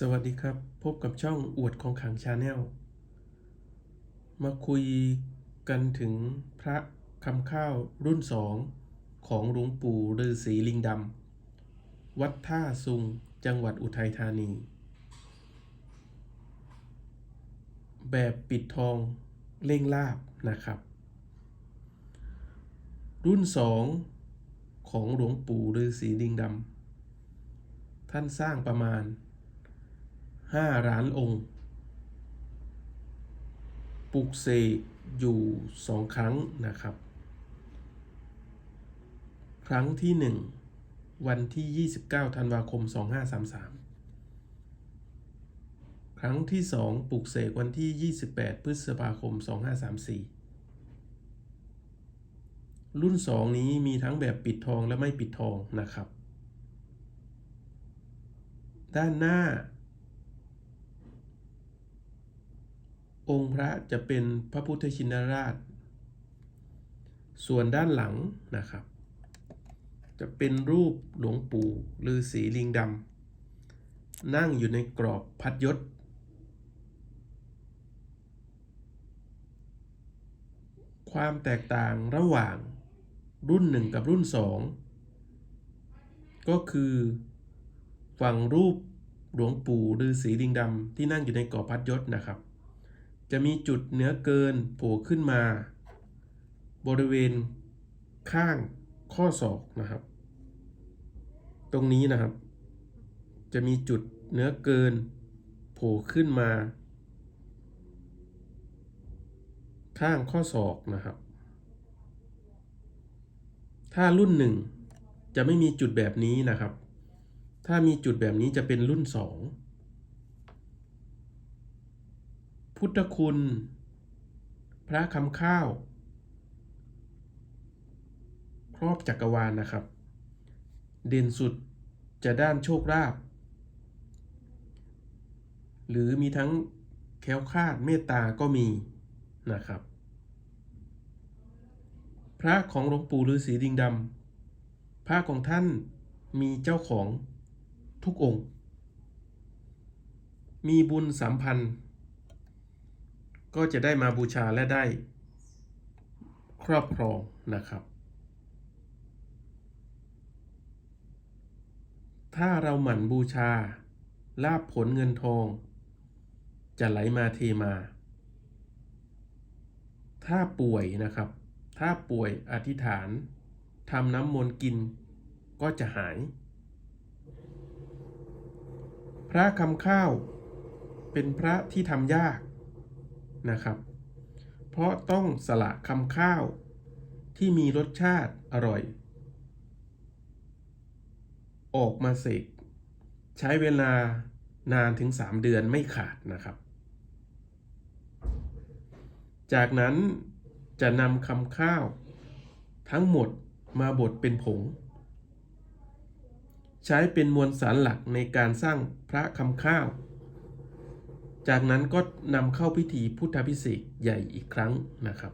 สวัสดีครับ พบกับช่องอวดของขังชาแนลมาคุยกันถึงพระคำข้าวรุ่นสองของหลวงปู่ฤาษีลิงดำวัดท่าซุงจังหวัดอุทัยธานี แบบปิดทองเล่งลาบนะครับ รุ่นสองของหลวงปู่ฤาษีลิงดำท่านสร้างประมาณ ห้าล้านองค์ ปลุกเสกอยู่สองครั้งนะครับ ครั้งที่หนึ่งวันที่ 29 ธันวาคม 2533 ครั้งที่สองปลุกเสกวันที่ 28 พฤษภาคม 2534 รุ่นสองนี้มีทั้งแบบปิดทองและไม่ปิดทองนะครับ ด้านหน้า องค์พระจะเป็นพระพุทธชินราช ส่วนด้านหลังนะครับ จะเป็นรูปหลวงปู่ฤาษีลิงดำนั่งอยู่ในกรอบพัดยศ ความแตกต่างระหว่างรุ่นหนึ่งกับรุ่นสองก็คือฝั่งรูปหลวงปู่ฤาษีลิงดำที่นั่งอยู่ในกรอบพัดยศนะครับ จะมีจุดเนื้อเกินโผล่ขึ้นมา บริเวณข้างข้อศอกนะครับ ตรงนี้นะครับ จะมีจุดเนื้อเกินโผล่ขึ้นมา ข้างข้อศอกนะครับ ถ้ารุ่นหนึ่งจะไม่มีจุดแบบนี้นะครับ ถ้ามีจุดแบบนี้จะเป็นรุ่นสอง พุทธคุณ พระคำข้าว ครอบจักรวาลนะครับ เด่นสุดจะด้านโชคลาภหรือมีทั้งแค้วคาดเมตตาก็มีนะครับ พระของหลวงปู่ฤาษีดิงดำพระของท่านมีเจ้าของทุกองค์ มีบุญสัมพันธ์ ก็จะได้มาบูชาและได้ครอบครองนะครับ ถ้าเราหมั่นบูชา ลาบผลเงินทอง จะไหลมาเทมา ถ้าป่วยนะครับ ถ้าป่วยอธิษฐานทำน้ำมนต์กินก็จะหาย พระคำข้าวเป็นพระที่ทำยาก นะครับ เพราะต้องสละคำข้าวที่มีรสชาติอร่อย ออกมาเสกใช้เวลานานถึง 3 เดือนไม่ขาดนะครับ จากนั้นจะนำคำข้าว ทั้งหมดมาบดเป็นผง ใช้เป็นมวลสารหลักในการสร้างพระคำข้าว จากนั้นก็นำเข้าพิธีพุทธพิเศษใหญ่อีกครั้งนะครับ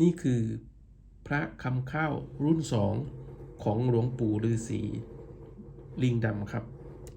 นี่คือพระคำข้าวรุ่นสองของหลวงปู่ฤาษีลิงดำครับ